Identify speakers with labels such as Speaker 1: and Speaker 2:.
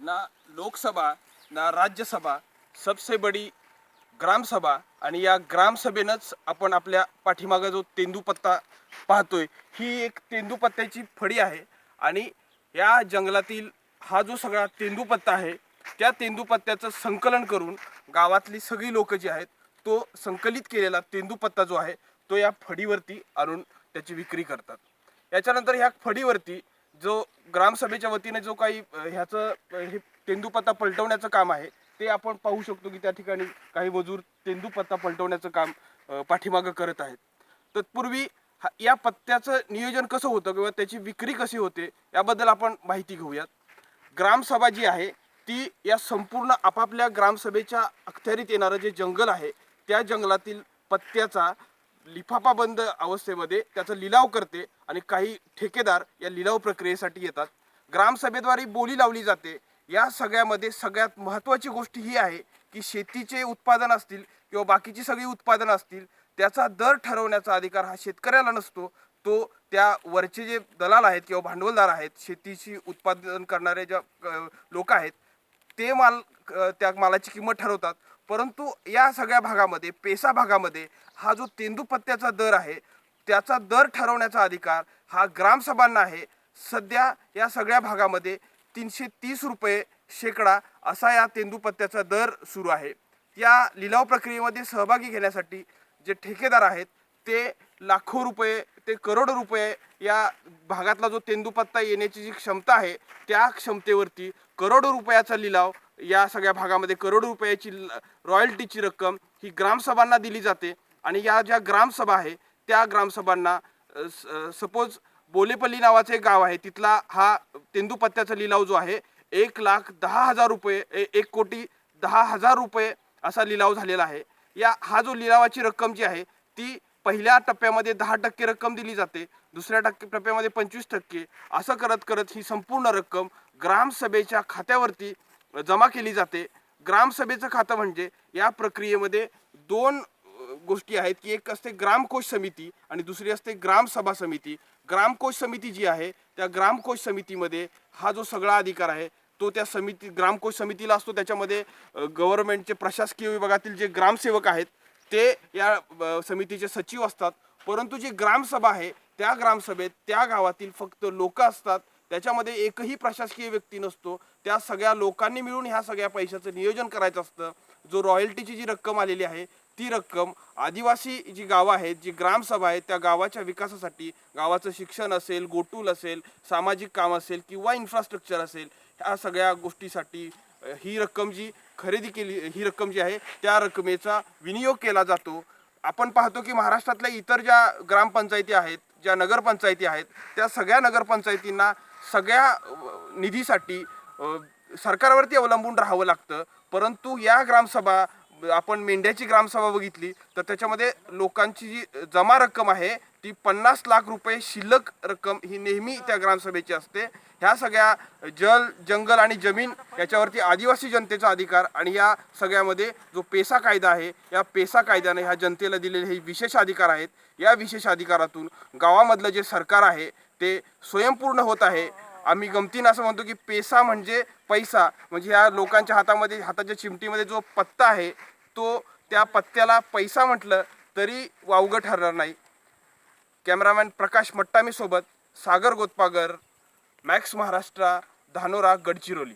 Speaker 1: ना लोकसभा ना राज्यसभा सबसे बडी ग्रामसभा आणि या ग्रामसभेनंच आपण आपल्या पाठीमागं जो तेंदूपत्ता पाहतोय ही एक तेंदूपत्त्याची फडी आहे. आणि या जंगलातील हा जो सगळा तेंदूपत्ता आहे त्या तेंदूपत्त्याचं संकलन करून गावातली सगळी लोकं जी आहेत तो संकलित केलेला तेंदूपत्ता जो आहे तो या फडीवरती आणून त्याची विक्री करतात. याच्यानंतर ह्या फडीवरती जो ग्रामसभेच्या वतीने जो काही ह्याचं हे तेंदूपत्ता पलटवण्याचं काम आहे ते आपण पाहू शकतो की त्या ठिकाणी काही मजूर तेंदूपत्ता पलटवण्याचं काम पाठीमागं करत आहेत. तत्पूर्वी हा- या पत्त्याचं नियोजन कसं होतं किंवा त्याची विक्री कशी होते याबद्दल आपण माहिती घेऊयात. ग्रामसभा जी आहे ती या संपूर्ण आपापल्या ग्रामसभेच्या अखत्यारीत येणारं जे जंगल आहे त्या जंगलातील पत्त्याचा लिफाफाबंद अवस्थेमध्ये त्याचा लिलाव करते आणि काही ठेकेदार या लिलाव प्रक्रियेसाठी येतात. ग्रामसभेद्वारे बोली लावली जाते. या सगळ्यामध्ये सगळ्यात महत्त्वाची गोष्ट ही आहे की शेतीचे उत्पादन असतील किंवा बाकीची सगळी उत्पादनं असतील त्याचा दर ठरवण्याचा अधिकार हा शेतकऱ्याला नसतो. तो त्या वरचे जे दलाल आहेत किंवा भांडवलदार आहेत शेतीची उत्पादन करणारे ज्या लोक आहेत ते माल त्या मालाची किंमत ठरवतात. परंतु या सगळ्या भागामध्ये पेसा भागामध्ये हा जो तेंदूपत्त्याचा दर आहे त्याचा दर ठरवण्याचा अधिकार हा ग्रामसभांना आहे. सध्या या सगळ्या भागामध्ये तीनशे तीस रुपये शेकडा असा या तेंदूपत्त्याचा दर सुरू आहे. या लिलाव प्रक्रियेमध्ये सहभागी घेण्यासाठी जे ठेकेदार आहेत ते लाखो रुपये ते करोडो रुपये या भागातला जो तेंदुपत्ता येण्याची जी क्षमता आहे त्या क्षमतेवरती करोडो रुपयाचा लिलाव या सगळ्या भागामध्ये करोडो रुपयाची ल- रॉयल्टीची रक्कम ही ग्रामसभांना दिली जाते. आणि या ज्या ग्रामसभा आहे त्या ग्रामसभांना सपोज बोलेपल्ली नावाचं एक गाव आहे तिथला हा तेंदुपत्त्याचा लिलाव जो आहे एक लाख दहा हजार रुपये ए- एक कोटी दहा हजार रुपये असा लिलाव झालेला आहे. या हा जो लिलावाची रक्कम जी आहे ती पहिल्या टप्प्यामध्ये दहा टक्के रक्कम दिली जाते दुसऱ्या टक्के टप्प्यामध्ये पंचवीस टक्के असं करत करत ही संपूर्ण रक्कम ग्रामसभेच्या खात्यावरती जमा केली जाते. ग्रामसभेचं खातं म्हणजे या प्रक्रियेमध्ये दोन गोष्टी आहेत की एक असते ग्रामकोश समिती आणि दुसरी असते ग्रामसभा समिती. ग्रामकोश समिती जी आहे त्या ग्रामकोश समितीमध्ये हा जो सगळा अधिकार आहे तो त्या समिती ग्रामकोश समितीला असतो. त्याच्यामध्ये गव्हर्नमेंटचे प्रशासकीय विभागातील जे ग्रामसेवक आहेत ते या समितीचे सचिव असतात. परंतु जी ग्रामसभा आहे त्या ग्रामसभेत त्या गावातील फक्त लोक असतात. त्याच्यामध्ये एकही प्रशासकीय व्यक्ती नसतो. त्या सगळ्या लोकांनी मिळून ह्या सगळ्या पैशाचं नियोजन करायचं असतं. जो रॉयल्टीची जी रक्कम आलेली आहे ती रक्कम आदिवासी जी गावं आहेत जी ग्रामसभा आहे त्या गावाच्या विकासासाठी गावाचं शिक्षण असेल गोटूल असेल सामाजिक काम असेल किंवा इन्फ्रास्ट्रक्चर असेल ह्या सगळ्या गोष्टीसाठी ही रक्कम जी खरेदी केली ही रक्कम जी आहे त्या रकमेचा विनियोग केला जातो. आपण पाहतो की महाराष्ट्रातल्या इतर ज्या ग्रामपंचायती आहेत ज्या नगरपंचायती आहेत त्या सगळ्या नगरपंचायतींना सगळ्या निधीसाठी सरकारवरती अवलंबून राहावं लागतं. परंतु या ग्रामसभा आपण मेंढ्याची ग्रामसभा बघितली तर त्याच्यामध्ये लोकांची जी जमा रक्कम आहे ती पन्नास लाख रुपये शिल्लक रक्कम ही नेहमी त्या ग्रामसभेची असते. ह्या सगळ्या जल जंगल आणि जमीन याच्यावरती आदिवासी जनतेचा अधिकार आणि या सगळ्यामध्ये जो पेसा कायदा आहे या पेसा कायद्याने ह्या जनतेला दिलेले हे विशेष अधिकार आहेत. या विशेष अधिकारातून गावामधलं जे सरकार आहे ते स्वयंपूर्ण होत आहे. आम्ही गमतीनं असं म्हणतो की पेसा म्हणजे पैसा. म्हणजे ह्या लोकांच्या हातामध्ये हाताच्या चिमटीमध्ये जो पत्ता आहे तो त्या पत्त्याला पैसा म्हटलं तरी वावगं ठरणार नाही. कॅमेरामॅन प्रकाश मट्टामी सोबत सागर गोतपागर मॅक्स महाराष्ट्रा धानोरा गडचिरोली.